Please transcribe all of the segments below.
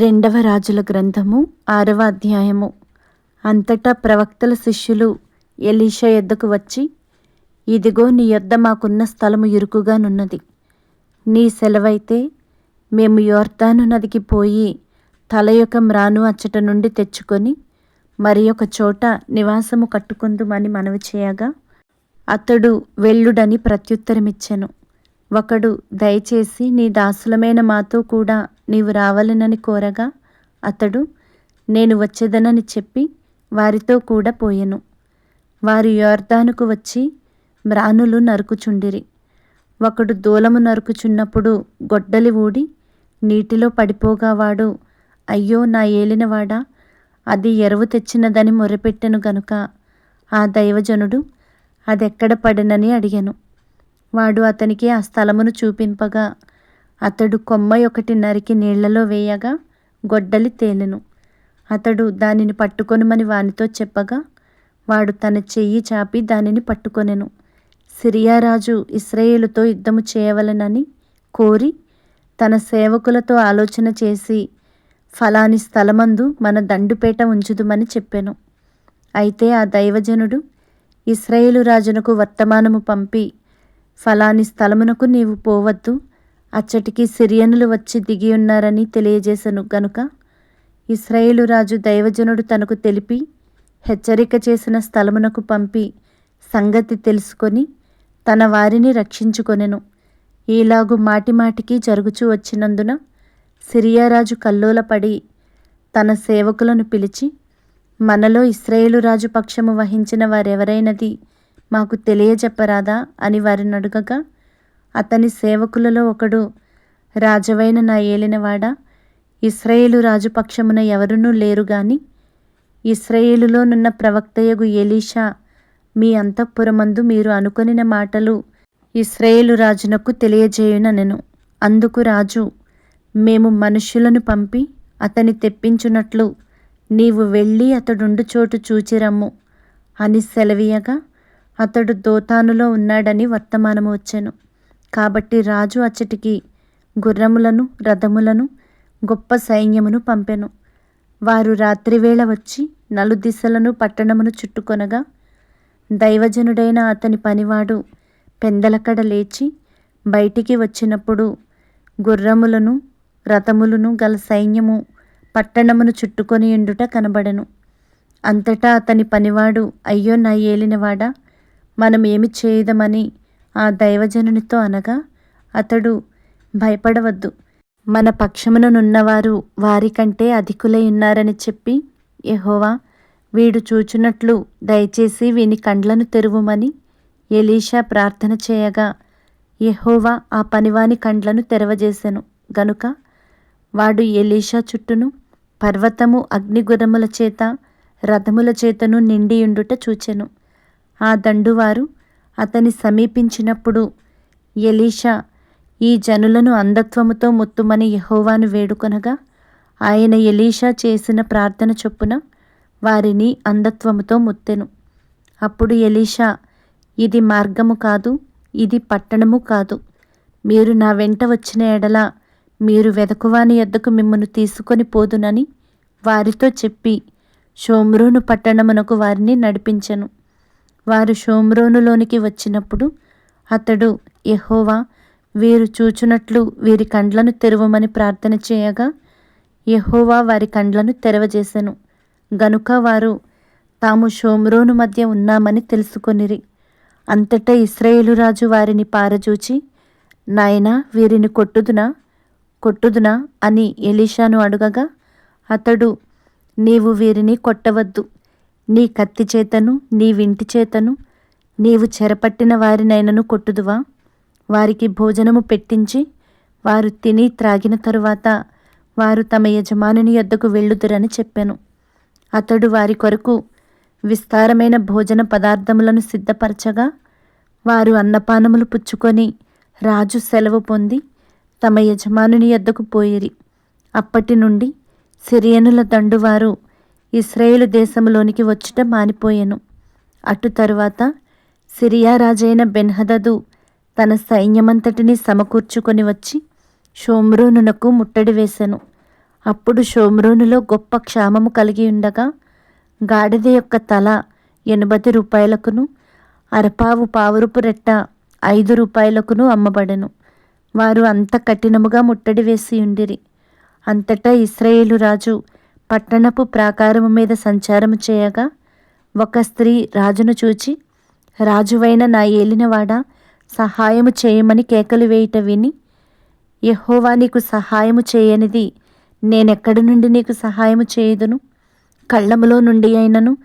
రెండవ రాజుల గ్రంథము ఆరవ అధ్యాయము. అంతటా ప్రవక్తల శిష్యులు ఎలీషా యొద్దకు వచ్చి ఇదిగో నీ యొద్ద మాకున్న స్థలము ఇరుకుగానున్నది. నీ సెలవైతే మేము యోర్దాను నదికి పోయి తల యొక్క మ్రాను అచ్చట నుండి తెచ్చుకొని మరి ఒక చోట నివాసము కట్టుకుందుమని మనవి చేయగా అతడు వెళ్ళుడని ప్రత్యుత్తరమిచ్చెను. ఒకడు దయచేసి నీ దాసులమైన మాతో కూడా నీవు రావాలనని కోరగా అతడు నేను వచ్చేదనని చెప్పి వారితో కూడా పోయెను. వారు యోర్దానుకు వచ్చి మ్రానులు నరుకుచుండిరి. ఒకడు దూలము నరుకుచున్నప్పుడు గొడ్డలి ఊడి నీటిలో పడిపోగా వాడు అయ్యో నా ఏలినవాడా? అది ఎరువు తెచ్చినదని మొరపెట్టెను గనుక ఆ దైవజనుడు అదెక్కడ పడినని అడిగాను. వాడు అతనికి ఆ స్థలమును చూపింపగా అతడు కొమ్మ ఒకటి నరికి నీళ్ళలో వేయగా గొడ్డలి తేలెను. అతడు దానిని పట్టుకొనుమని వానితో చెప్పగా వాడు తన చెయ్యి చాపి దానిని పట్టుకొనెను. సిరియారాజు ఇస్రాయేలుతో యుద్ధము చేయవలెనని కోరి తన సేవకులతో ఆలోచన చేసి ఫలాని స్థలమందు మన దండుపేట ఉంచుదుమని చెప్పెను. అయితే ఆ దైవజనుడు ఇస్రాయేలు రాజునకు వర్తమానము పంపి ఫలాని స్థలమునకు నీవు పోవద్దు అచ్చటికి సిరియనులు వచ్చి దిగి ఉన్నారని తెలియజేశను గనుక. ఇస్రాయేలు రాజు దైవజనుడు తనకు తెలిపి హెచ్చరిక చేసిన స్థలమునకు పంపి సంగతి తెలుసుకొని తన వారిని రక్షించుకొనెను. ఈలాగు మాటిమాటికి జరుగుచూ వచ్చినందున సిరియారాజు కల్లోలపడి తన సేవకులను పిలిచి మనలో ఇస్రాయేలు రాజు పక్షము వహించిన వారెవరైనది మాకు తెలియజెప్పరాదా అని వారిని అడుగగా అతని సేవకులలో ఒకడు రాజవైన నా ఏలినవాడ? ఇస్రాయేలు రాజుపక్షమున ఎవరునూ లేరు గాని ఇస్రాయేలులోనున్న ప్రవక్తయగు ఎలీషా మీ అంతఃపురమందు మీరు అనుకొనిన మాటలు ఇస్రాయేలు రాజునకు తెలియజేయుననెను. అందుకు రాజు మేము మనుష్యులను పంపి అతని తెప్పించున్నట్లు నీవు వెళ్ళి అతడుండు చోటు చూచిరమ్ము. అని సెలవీయగా అతడు దోతానులో ఉన్నాడని వర్తమానము వచ్చెను. కాబట్టి రాజు అచ్చటికి గుర్రములను రథములను గొప్ప సైన్యమును పంపెను. వారు రాత్రివేళ వచ్చి నలుదిశలను పట్టణమును చుట్టుకొనగా దైవజనుడైన అతని పనివాడు పెందలకడ లేచి బయటికి వచ్చినప్పుడు గుర్రములను రథములను గల సైన్యము పట్టణమును చుట్టుకొని ఉండుట కనబడెను. అంతటా అతని పనివాడు అయ్యో నా ఏలినవాడా మనం ఏమి చేయదమని ఆ దైవజనునితో అనగా అతడు భయపడవద్దు. మన పక్షముననున్నవారు వారికంటే అధికులై ఉన్నారని చెప్పి యహోవా వీడు చూచున్నట్లు దయచేసి వీని కండ్లను తెరువుమని ఎలీషా ప్రార్థన చేయగా యహోవా ఆ పనివాని కండ్లను తెరవజేశాను గనుక వాడు ఎలీషా చుట్టూను పర్వతము అగ్నిగురముల చేత రథముల చేతను నిండియుండుట చూచెను. ఆ దండువారు అతని సమీపించినప్పుడు ఎలీషా ఈ జనులను అంధత్వముతో ముత్తుమని యహోవాను వేడుకొనగా ఆయన ఎలీషా చేసిన ప్రార్థన చొప్పున వారిని అంధత్వముతో ముత్తెను అప్పుడు ఎలీషా ఇది మార్గము కాదు ఇది పట్టణము కాదు. మీరు నా వెంట వచ్చిన ఎడల మీరు వెదకువాని ఎద్దకు మిమ్మను తీసుకొని పోదునని వారితో చెప్పి షోమ్రోను పట్టణమునకు వారిని నడిపించెను. వారు షోమ్రోనులోనికి వచ్చినప్పుడు అతడు యహోవా వీరు చూచునట్లు వీరి కండ్లను తెరవమని ప్రార్థన చేయగా యహోవా వారి కండ్లను తెరవజేసెను. గనుక వారు తాము షోమ్రోను మధ్య ఉన్నామని తెలుసుకొనిరి. అంతటా ఇస్రాయేలు రాజు వారిని పారజూచి నాయనా వీరిని కొట్టుదునా? కొట్టుదునా? అని ఎలీషాను అడుగగా అతడు నీవు వీరిని కొట్టవద్దు. నీ కత్తి చేతను నీ వింటి చేతను నీవు చెరపట్టిన వారినైనను కొట్టుదువా? వారికి భోజనము పెట్టించి వారు తిని త్రాగిన తరువాత వారు తమ యజమానుని యొద్దకు వెళ్ళుదురని చెప్పాను. అతడు వారి కొరకు విస్తారమైన భోజన పదార్థములను సిద్ధపరచగా వారు అన్నపానములు పుచ్చుకొని రాజు సెలవు పొంది తమ యజమానుని యొద్దకు పోయిరి. అప్పటి నుండి సిరియనుల దండువారు ఇస్రాయేలు దేశంలోనికి వచ్చుట మానిపోయెను. అటు తరువాత సిరియా రాజైన బెన్హదదు తన సైన్యమంతటిని సమకూర్చుకొని వచ్చి షోమ్రోనునకు ముట్టడి వేసెను. అప్పుడు షోమ్రోనులో గొప్ప క్షామము కలిగి ఉండగా గాడిద యొక్క తల ఎనభై రూపాయలకును అరపావు పావురుపు రెట్ట ఐదు రూపాయలకును అమ్మబడెను. వారు అంత కఠినముగా ముట్టడి వేసి ఉండిరి. అంతటా ఇస్రాయేలు రాజు పట్టణపు ప్రాకారము మీద సంచారము చేయగా ఒక స్త్రీ రాజును చూచి రాజువైన నా ఏలినవాడ సహాయము చేయమని కేకలు వేయుట విని యహోవా నీకు సహాయము చేయనిది నేనెక్కడి నుండి నీకు సహాయము చేయదును? కళ్ళములో నుండి అయినను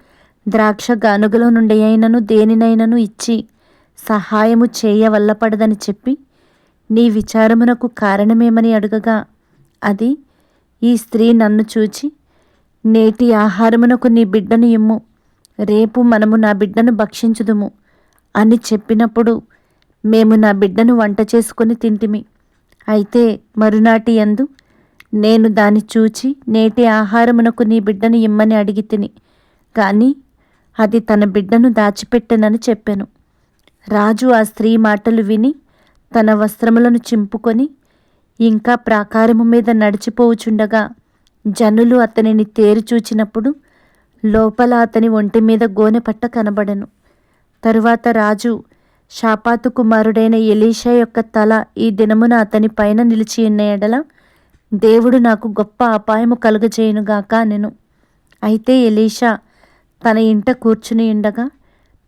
ద్రాక్ష గానుగలో నుండి అయినను దేనినైనను ఇచ్చి సహాయము చేయవల్లపడదని చెప్పి నీ విచారమునకు కారణమేమని అడుగగా అది ఈ స్త్రీ నన్ను చూచి నేటి ఆహారమునకు నీ బిడ్డను ఇమ్ము. రేపు మనము నా బిడ్డను భక్షించుదుము అని చెప్పినప్పుడు మేము నా బిడ్డను వంట చేసుకొని తింటిమి. అయితే మరునాటి యందు నేను దాన్ని చూచి నేటి ఆహారమునకు నీ బిడ్డను ఇమ్మని అడిగి తిని కానీ అది తన బిడ్డను దాచిపెట్టనని చెప్పాను. రాజు ఆ స్త్రీ మాటలు విని తన వస్త్రములను చింపుకొని ఇంకా ప్రాకారము మీద నడిచిపోవుచుండగా జనులు అతనిని తేరుచూచినప్పుడు లోపల అతని ఒంటి మీద గోనెపట్ట కనబడెను. తరువాత రాజు షాపాతు కుమారుడైన ఎలీషా యొక్క తల ఈ దినమున అతని పైన నిలిచి ఉన్న ఎడల దేవుడు నాకు గొప్ప అపాయము కలుగజేయునుగాక నేను అయితే ఎలీషా తన ఇంట కూర్చుని ఉండగా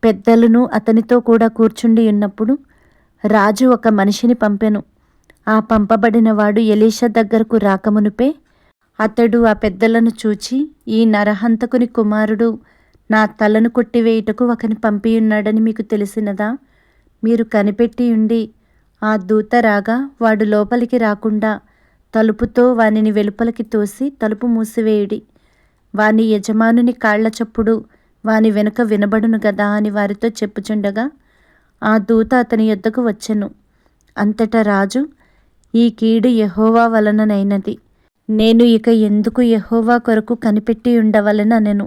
పెద్దలను అతనితో కూడా కూర్చుండి ఉన్నప్పుడు రాజు ఒక మనిషిని పంపెను. ఆ పంపబడినవాడు ఎలీషా దగ్గరకు రాకమునుపే అతడు ఆ పెద్దలను చూచి ఈ నరహంతకుని కుమారుడు నా తలను కొట్టివేయుటకు ఒకని పంపియున్నాడని మీకు తెలిసినదా? మీరు కనిపెట్టి ఉండి ఆ దూత రాగా వాడు లోపలికి రాకుండా తలుపుతో వానిని వెలుపలికి తోసి తలుపు మూసివేయుడి. వాని యజమానుని కాళ్ళ చప్పుడు వాని వెనుక వినబడును గదా అని వారితో చెప్పుచుండగా ఆ దూత అతని యొద్దకు వచ్చెను. అంతటా రాజు ఈ కీడు యహోవా వలననైనది. నేను ఇక ఎందుకు యహోవా కొరకు కనిపెట్టి ఉండవలెననెను.